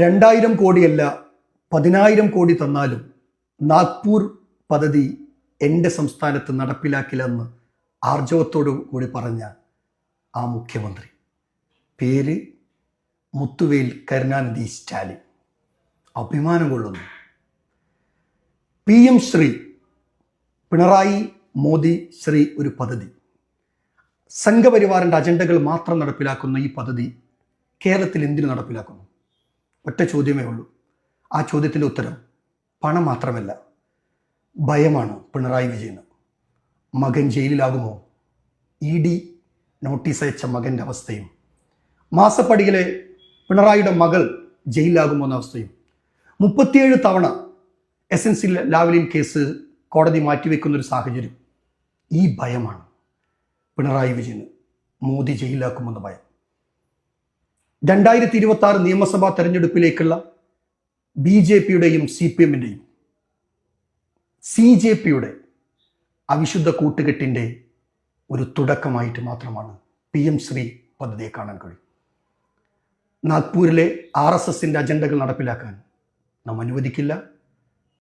രണ്ടായിരം കോടിയല്ല പതിനായിരം കോടി തന്നാലും നാഗ്പൂർ പദ്ധതി എന്റെ സംസ്ഥാനത്ത് നടപ്പിലാക്കില്ലെന്ന് ആർജവത്തോടു കൂടി പറഞ്ഞ ആ മുഖ്യമന്ത്രി. പേര് മുത്തുവേൽ കരുണാനിധി സ്റ്റാലിൻ. അഭിമാനം കൊള്ളുന്നു. പി എം ശ്രീ പിണറായി മോദി ശ്രീ ഒരു പദ്ധതി. സംഘപരിവാറിന്റെ അജണ്ടകൾ മാത്രം നടപ്പിലാക്കുന്ന ഈ പദ്ധതി കേരളത്തിൽ എന്തിനു നടപ്പിലാക്കുന്നു? ഒറ്റ ചോദ്യമേ ഉള്ളൂ. ആ ചോദ്യത്തിന്റെ ഉത്തരം പണം മാത്രമല്ല ഭയമാണ് പിണറായി വിജയന്. മകൻ ജയിലിലാകുമോ? ഇ ഡി നോട്ടീസ് അയച്ച മകന്റെ അവസ്ഥയും മാസപ്പടിയിലെ പിണറായിയുടെ മകൾ ജയിലിലാകുമോ എന്ന അവസ്ഥയും മുപ്പത്തിയേഴ് തവണ S N C Lavalin case കോടതി മാറ്റിവെക്കുന്ന ഒരു സാഹചര്യം ഈ ഭയമാണ്. പിണറായി വിജയന് മോദി ജയിലിലാക്കുമെന്ന ഭയം. രണ്ടായിരത്തി ഇരുപത്തി ആറ് നിയമസഭാ തെരഞ്ഞെടുപ്പിലേക്കുള്ള ബി ജെ പിയുടെയും സി പി എമ്മിന്റെയും സി ജെ പിയുടെ അവിശുദ്ധ കൂട്ടുകെട്ടിന്റെ ഒരു തുടക്കമായിട്ട് മാത്രമാണ് പി എം ശ്രീ പദ്ധതിയെ കാണാൻ കഴിയും. നാഗ്പൂരിലെ ആർ എസ് എസിന്റെ അജണ്ടകൾ നടപ്പിലാക്കാൻ നാം അനുവദിക്കില്ല.